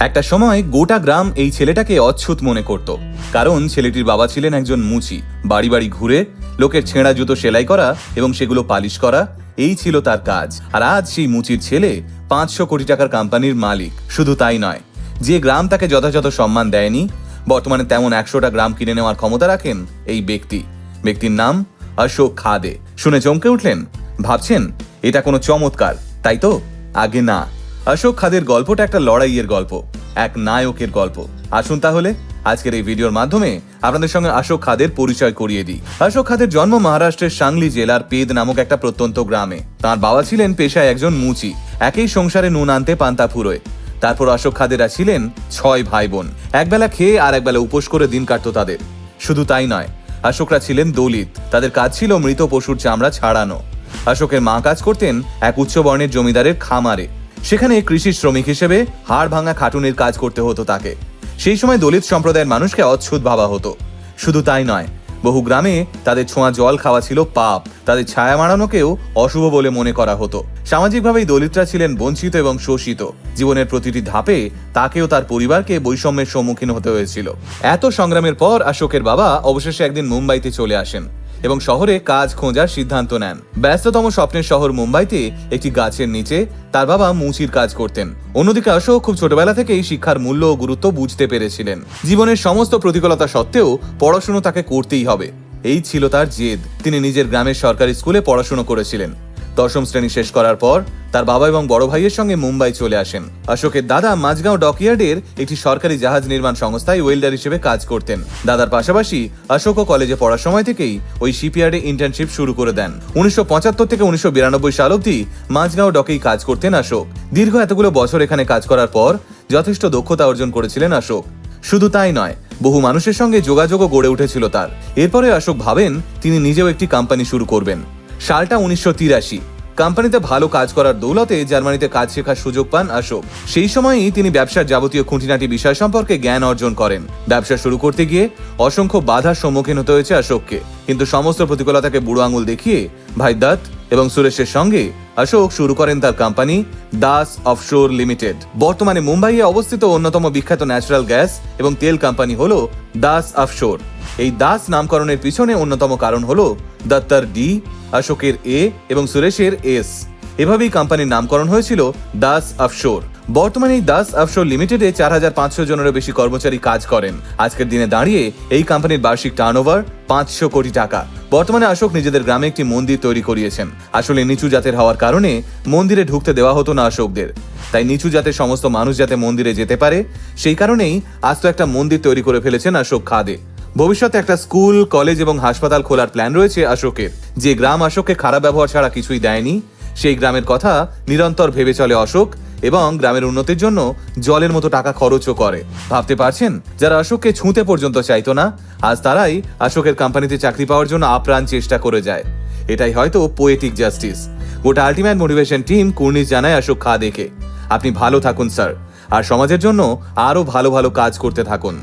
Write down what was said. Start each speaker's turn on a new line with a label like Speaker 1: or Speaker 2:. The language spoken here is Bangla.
Speaker 1: একটা সময় গোটা গ্রাম এই ছেলেটাকে অচ্ছুত মনে করত। কারণ ছেলেটির বাবা ছিলেন একজন মুচি। বাড়ি বাড়ি ঘুরে, লোকের ছেঁড়া জুতো সেলাই করা এবং সেগুলো পালিশ করা, এই ছিল তার কাজ। আর আজ সেই মুচির ছেলে পাঁচশো কোটি টাকার কোম্পানির মালিক। শুধু তাই নয়, যে গ্রাম তাকে যথাযথ সম্মান দেয়নি, বর্তমানে তেমন একশোটা গ্রাম কিনে নেওয়ার ক্ষমতা রাখেন এই ব্যক্তি। ব্যক্তির নাম অশোক খাদে। শুনে চমকে উঠলেন? ভাবছেন, এটা কোনো চমৎকার, তাই তো? আগে না। অশোক খাদের গল্পটা একটা লড়াইয়ের গল্প, এক নায়কের গল্প। আসুন তাহলে, আজকের এই ভিডিওর মাধ্যমে আপনাদের সঙ্গে অশোক খাদের পরিচয় করিয়ে দিই। অশোক খাদের জন্ম মহারাষ্ট্রের সাংলি জেলার পেদ নামক একটা প্রত্যন্ত গ্রামে। তার বাবা ছিলেন পেশায় একজন মুচি, একই সংসারে নুন আনতে পান্তা ফুরোয়। তারপর অশোক খাদেরা ছিলেন ছয় ভাই বোন একবেলা খেয়ে আর একবেলা উপোস করে দিন কাটতো তাদের। শুধু তাই নয়, অশোকরা ছিলেন দলিত, তাদের কাজ ছিল মৃত পশুর চামড়া ছাড়ানো। অশোকের মা কাজ করতেন এক উচ্চ বর্ণের জমিদারের খামারে। সেখানে কৃষি শ্রমিক হিসেবে হাড় ভাঙা খাটুনির কাজ করতে হতো তাকে। সেই সময় দলিত সম্প্রদায়ের মানুষকে অচ্ছুত ভাবা হতো। শুধু তাই নয়, বহু গ্রামে তাদের ছোঁয়া জল খাওয়া ছিল পাপ, তাদের ছায়া মারানোকেও অশুভ বলে মনে করা হতো। সামাজিকভাবেই দলিতরা ছিলেন বঞ্চিত এবং শোষিত। জীবনের প্রতিটি ধাপে তাকেও তার পরিবারকে বৈষম্যের সম্মুখীন হতে হয়েছিল। এত সংগ্রামের পর অশোকের বাবা অবশেষে একদিন মুম্বাইতে চলে আসেন। এবং শহরে কাজ খোঁজার সিদ্ধান্ত নেন। ব্যস্ততম স্বপ্নের শহর মুম্বাইতে একটি গাছের নিচে তার বাবা মুচির কাজ করতেন। অন্যদিকে অশোক খুব ছোটবেলা থেকেই শিক্ষার মূল্য ও গুরুত্ব বুঝতে পেরেছিলেন। জীবনের সমস্ত প্রতিকূলতা সত্ত্বেও পড়াশুনো তাকে করতেই হবে। এই ছিল তার জেদ। তিনি নিজের গ্রামের সরকারি স্কুলে পড়াশুনো করেছিলেন। দশম শ্রেণি শেষ করার পর তার বাবা এবং বড় ভাইয়ের সঙ্গে মুম্বাই চলে আসেন। অশোকের দাদা মাঝগাঁও ডকইয়ার্ডের একটি সরকারি জাহাজ নির্মাণ সংস্থায় ওয়েল্ডার হিসেবে কাজ করতেন। দাদার পাশাপাশি অশোকও কলেজে পড়ার সময় থেকেই ওই শিপইয়ার্ডে ইন্টার্নশিপ শুরু করে দেন। উনিশশো পঁচাত্তর থেকে উনিশশো বিরানব্বই সাল অবধি মাঝগাঁও ডকেই কাজ করতেন অশোক। দীর্ঘ এতগুলো বছর এখানে কাজ করার পর যথেষ্ট দক্ষতা অর্জন করেছিলেন অশোক। শুধু তাই নয়, বহু মানুষের সঙ্গে যোগাযোগও গড়ে উঠেছিল তার। এরপরে অশোক ভাবেন, তিনি নিজেও একটি কোম্পানি শুরু করবেন। সালটা উনিশশো তিরাশি। কোম্পানিতে ভালো কাজ করার দৌলতে জার্মানিতে কাজ শেখার সুযোগ পান অশোক সেই সময়ই তিনি ব্যবসার যাবতীয় খুঁটিনাটি বিষয় সম্পর্কে জ্ঞান অর্জন করেন। ব্যবসা শুরু করতে গিয়ে অসংখ্য বাধার সম্মুখীন হতে হয়েছে অশোককে কিন্তু সমস্ত প্রতিকূলতাকে বুড়ো আঙুল দেখিয়ে ভাই দত্ত এবং সুরেশের সঙ্গে অশোক শুরু করেন তার কোম্পানি দাস অফশোর লিমিটেড। বর্তমানে মুম্বাইয়ে অবস্থিত অন্যতম বিখ্যাত ন্যাচারাল গ্যাস এবং তেল কোম্পানি হল দাস অফশোর। এই দাস নামকরণের পিছনে অন্যতম কারণ হল দত্তর ডি অশোকের এ এবং সুরেশের এস এভাবেই কোম্পানির নামকরণ হয়েছিল দাস অফশোর বর্তমানে এই দাস অফশোর লিমিটেডে চার হাজার পাঁচশো জনেরও বেশি কর্মচারী কাজ করেন। আজকের দিনে দাঁড়িয়ে এই কোম্পানির বার্ষিক টার্নওভার পাঁচশো কোটি টাকা। বর্তমানে অশোক নিজেদের গ্রামে একটি মন্দির তৈরি করিয়েছেন। আসলে নিচু জাতের হওয়ার কারণে মন্দিরে ঢুকতে দেওয়া হতো না অশোকদের। তাই নিচু জাতের সমস্ত মানুষ যাতে মন্দিরে যেতে পারে, সেই কারণেই আজ তো একটা মন্দির তৈরি করে ফেলেছেন অশোক খাদে। ভবিষ্যতে একটা স্কুল, কলেজ এবং হাসপাতাল খোলার প্ল্যান রয়েছে অশোকের যে গ্রাম অশোককে খারাপ ব্যবহার ছাড়া কিছুই দেয়নি, সেই গ্রামের কথা নিরন্তর ভেবে চলে অশোক এবং গ্রামের উন্নতির জন্য জলের মতো টাকা খরচও করে। ভাবতে পারছেন? যারা অশোককে ছুঁতে পর্যন্ত চাইতো না, আজ তারাই অশোকের কোম্পানিতে চাকরি পাওয়ার জন্য আপ্রাণ চেষ্টা করে যায়। এটাই হয়তো পোয়েটিক জাস্টিস গোটা আলটিমেট মোটিভেশন টিম কুর্নিশ জানায় অশোক খা দেখে। আপনি ভালো থাকুন, স্যার। আর সমাজের জন্য আরও ভালো ভালো কাজ করতে থাকুন।